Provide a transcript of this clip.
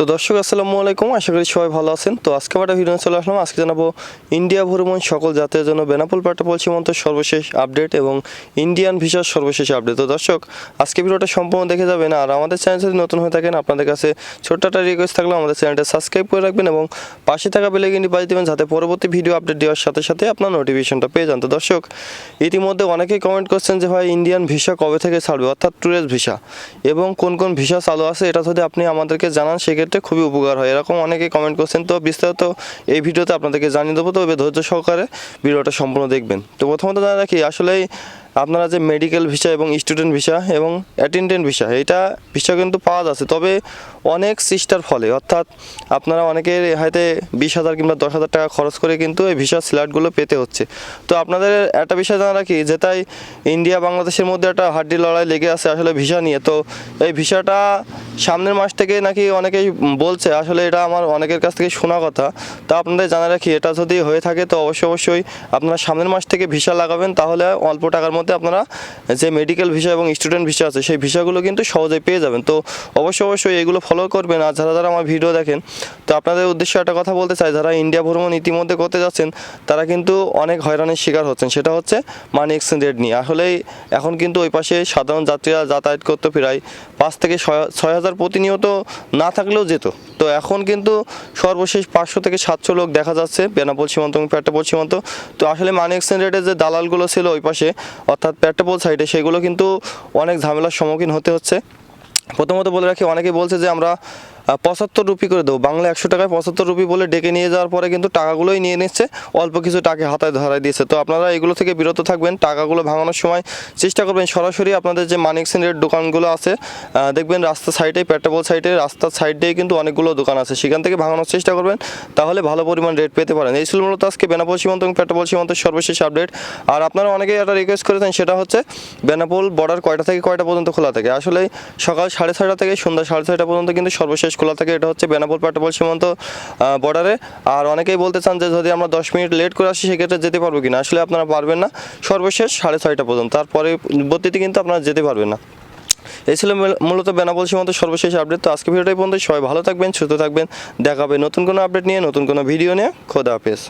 তো দর্শক, আসসালামু আলাইকুম। আশা করি সবাই ভালো আছেন। তো আজকে একটা ভিডিও চলে আসলাম। আজকে জানাব ইন্ডিয়া ভ্রমণ সকল জাতের জন্য বেনাপুল পাটাপল সীমান্ত সর্বশেষ আপডেট এবং ইন্ডিয়ান ভিসার সর্বশেষ আপডেট। তো দর্শক, আজকে ভিডিওটা সম্পূর্ণ দেখে যাবেন আর আমাদের চ্যানেল যদি নতুন হয়ে থাকেন, আপনাদের কাছে ছোট্ট একটা রিকোয়েস্ট থাকলে, আমাদের চ্যানেলটা সাবস্ক্রাইব করে রাখবেন এবং পাশে থাকা বেলাইকিনটি বাজিয়ে দেবেন যাতে পরবর্তী ভিডিও আপডেট দেওয়ার সাথে সাথে আপনার নোটিফিকেশনটা পেয়ে যান। তো দর্শক, ইতিমধ্যে অনেকেই কমেন্ট করছেন যে, ভাই, ইন্ডিয়ান ভিসা কবে থেকে ছাড়বে? অর্থাৎ ট্যুরিস্ট ভিসা। এবং কোন কোন ভিসা চালু আছে, এটা যদি আপনি আমাদেরকে জানান, সেক্ষেত্রে খুবই উপকার হয়। এরকম অনেকে কমেন্ট করছেন, তো বিস্তারিত এই ভিডিওতে আপনাদেরকে জানিয়ে দেবো। তবে ধৈর্য সহকারে ভিডিওটা সম্পূর্ণ দেখবেন। তো প্রথমত জানা রাখি, আসলেই আপনারা যে মেডিকেল ভিসা এবং স্টুডেন্ট ভিসা এবং অ্যাটেন্ডেন্ট ভিসা এটা ভিসা কিন্তু পাওয়া যাচ্ছে। তবে অনেক সিস্টার ফলে, অর্থাৎ আপনারা অনেকের হাতে বিশ হাজার কিংবা দশ হাজার টাকা খরচ করে কিন্তু এই ভিসা স্ল্যাটগুলো পেতে হচ্ছে। তো আপনাদের একটা বিষয় জানা রাখি যে, তাই ইন্ডিয়া বাংলাদেশের মধ্যে একটা হাড্ডি লড়াই লেগে আছে আসলে ভিসা নিয়ে। তো এই ভিসাটা সামনের মাস থেকে নাকি অনেকেই বলছে, আসলে এটা আমার অনেকের কাছ থেকে শোনা কথা। তা আপনাদের জানা রাখি, এটা যদি হয়ে থাকে, তো অবশ্যই অবশ্যই আপনারা সামনের মাস থেকে ভিসা লাগাবেন, তাহলে অল্প টাকার মধ্যে আপনারা যে মেডিকেল ভিসা এবং স্টুডেন্ট ভিসা আছে, সেই ভিসাগুলো কিন্তু সহজেই পেয়ে যাবেন। তো অবশ্যই অবশ্যই এগুলো ফলো করবেন। আর যারা যারা আমার ভিডিও দেখেন, তো আপনাদের উদ্দেশ্যে একটা কথা বলতে চাই, যারা ইন্ডিয়া ভ্রমণ ইতিমধ্যে করতে যাচ্ছেন, তারা কিন্তু অনেক হয়রানির শিকার হচ্ছেন। সেটা হচ্ছে মানি এক্সচেঞ্জ রেট নিয়ে। আসলেই এখন কিন্তু ওই পাশে সাধারণ যাত্রীরা যাতায়াত করতে প্রায় পাঁচ থেকে ছয় হাজার প্রতিনিয়ত না থাকলেও যেত। তো এখন কিন্তু সর্বশেষ পাঁচশো থেকে সাতশো লোক দেখা যাচ্ছে, বেনাপোল সীমান্ত এবং পেট্টাপোল সীমান্ত। তো আসলে মানি এক্সচেঞ্জ রেটের যে দালালগুলো ছিল ওই পাশে অর্থাৎ পেট্টাপোল সাইডে সেগুলো কিন্তু অনেক ঝামেলার সম্মুখীন হতে হচ্ছে। প্রথমত বলে রাখি অনেকে বলছে যে আমরা পঁচাত্তর রুপি করে দেবো। বাংলা একশো টাকায় পঁচাত্তর রুপি বলে ডেকে নিয়ে যাওয়ার পরে কিন্তু টাকাগুলোই নিয়ে নিচ্ছে। অল্প কিছু টাকা হাতায় ধরাই দিয়েছে। তো আপনারা এগুলো থেকে বিরত থাকবেন। টাকাগুলো ভাঙানোর সময় চেষ্টা করবেন সরাসরি আপনাদের যে মানিক সেন্টারের দোকানগুলো আছে দেখবেন রাস্তার সাইডে পেট্রাপোল সাইডে, রাস্তার সাইডেই কিন্তু অনেকগুলো দোকান আছে। সেখান থেকে ভাঙানোর চেষ্টা করবেন, তাহলে ভালো পরিমাণ রেট পেতে পারেন। এই ছিল মূলত আজকে বেনাপোল সীমান্ত এবং পেট্রাপোল সীমান্তের সর্বশেষ আপডেট আর আপনারা অনেকেই একটা রিকোয়েস্ট করেছেন, সেটা হচ্ছে বেনাপোল বর্ডার কয়টা থেকে কয়টা পর্যন্ত খোলা থাকে? আসলে সকাল সাড়ে ছয়টা থেকে সন্ধ্যা সাড়ে ছয়টা পর্যন্ত কিন্তু সর্বশেষ খোলা থাকে, এটা হচ্ছে বেনাপোল পেট্রাপোল সীমান্ত বর্ডারে আর অনেকেই বলতে চান যে যদি আমরা দশ মিনিট লেট করে আসি, সেক্ষেত্রে যেতে পারব কিনা? আসলে আপনারা পারবেন না। সর্বশেষ সাড়ে ছয়টা পর্যন্ত। তার পরবর্তীতে কিন্তু আপনারা যেতে পারবেন না। এই ছিল মূলত বেনাপোল সীমান্ত সর্বশেষ আপডেট তো আজকে ভিডিওটাই পর্যন্ত সবাই ভালো থাকবেন, সুস্থ থাকবেন। দেখাবে নতুন কোনো আপডেট নিয়ে, নতুন কোনো ভিডিও নিয়ে। খোদা হাফেজ।